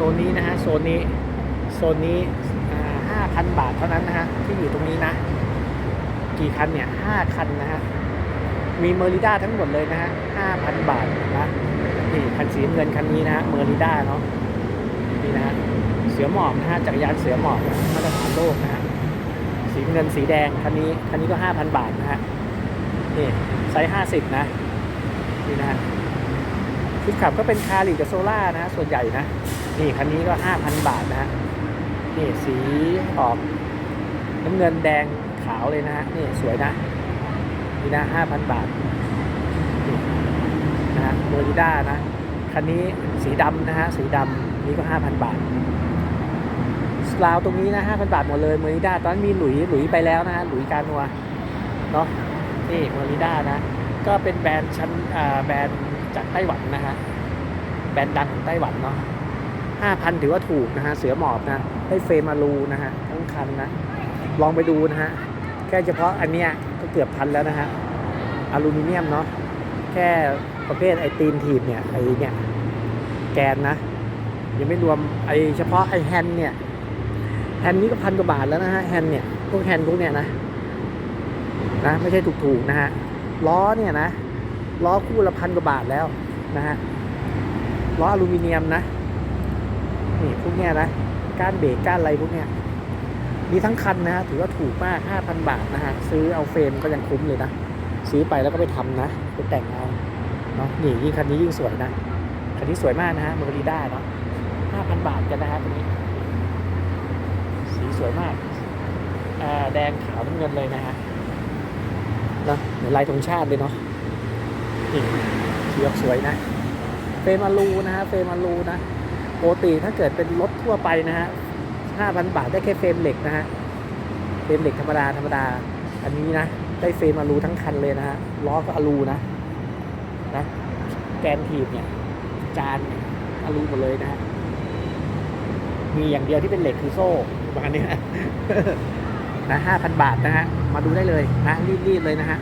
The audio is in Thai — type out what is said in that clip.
โซนนี้นะฮะโซนนี้โซนนี้ห้าพันบาทเท่านั้นนะฮะที่อยู่ตรงนี้นะ กี่คันเนี่ยห้าคันนะฮะมีเมอริด้าทั้งหมดเลยนะฮะห้าพันบาทนะนี่คันสีเงินคันนี้นะฮะเมอริด้าเนาะนี่นะฮะเสือหมอบนะฮะจักรยานเสือหมอบมาตรฐานโลกนะฮะสีเงินสีแดงคันนี้คันนี้ก็ห้าพันบาทนะฮะนี่ไซส์ห้าสิบนะนี่นะฮะชุดขับก็เป็นคาริกับโซล่านะฮะส่วนใหญ่นะ นี่คันนี้ก็ห้าพันบาทนะฮะนี่สีออกน้ำเงินแดงขาวเลยนะฮะนี่สวยนะนี่นะห้าพันบาทนะฮะเมอริด้านะคันนี้สีดำนะฮะสีดำนี่ก็ห้าพันบาทสลาวตรงนี้นะห้าพันบาทหมดเลยเมอริด้าตอนนั้นมีหลุยหลุยไปแล้วนะฮะหลุยการนัวเนาะนี่เมอริด้านะ ก็เป็นแบรนด์ชั้นแบรนด์จากไต้หวันนะฮะแบรนด์ดังของไต้หวันเนาะ ห้าพันถือว่าถูกนะฮะ เสือหมอบนะ ได้เฟรมอลูนะฮะ ทั้งคันนะ ลองไปดูนะฮะ แค่เฉพาะอันเนี้ยก็เกือบพันแล้วนะฮะ อลูมิเนียมเนาะ แค่ประเภทไอตีนถีบเนี่ย ไอเนี่ย แกนนะ ยังไม่รวมไอเฉพาะไอแฮนเนี่ย แฮนนี้ก็พันกว่าบาทแล้วนะฮะ แฮนเนี่ย พวกแฮนพวกเนี่ยนะ นะ ไม่ใช่ถูกๆนะฮะ ล้อเนี่ยนะ ล้อคู่ละพันกว่าบาทแล้วนะฮะ ล้ออลูมิเนียมนะ นี่พวกเนี้ยนะก้านเบรกก้านอะไรพวกเนี้ยมีทั้งคันนะฮะถือว่าถูกมาก 5,000 บาทนะฮะซื้อเอาเฟรมก็ยังคุ้มเลยนะซื้อไปแล้วก็ไปทำนะไปแต่งเอาเนาะนี่ยิ่งคันนี้ยิ่งสวยนะคันนี้สวยมากนะฮะม r ริด้าเนาะ5,000 บาทกันนะฮะตัวนี้ สีสวยมากอ่าแดงขาวน้ำเงินเลยนะฮะเนาะเหมือนลายธงชาติเลยเนาะนี่สีออกสวยนะเฟรมอลูนะฮะเฟรมอลูนะ ปกติถ้าเกิดเป็นรถทั่วไปนะฮะ5,000 บาทได้แค่เฟรมเหล็กนะฮะ เฟรมเหล็กธรรมดาธรรมดา อันนี้นะ ได้เฟรมอลูทั้งคันเลยนะฮะ ล้อก็อลูนะ นะ แกนถีบเนี่ย จานอลูหมดเลยนะฮะ มีอย่างเดียวที่เป็นเหล็กคือโซ่ประมาณนี้นะนะ5,000บาทนะฮะ มาดูได้เลยนะรีบๆเลยนะฮะ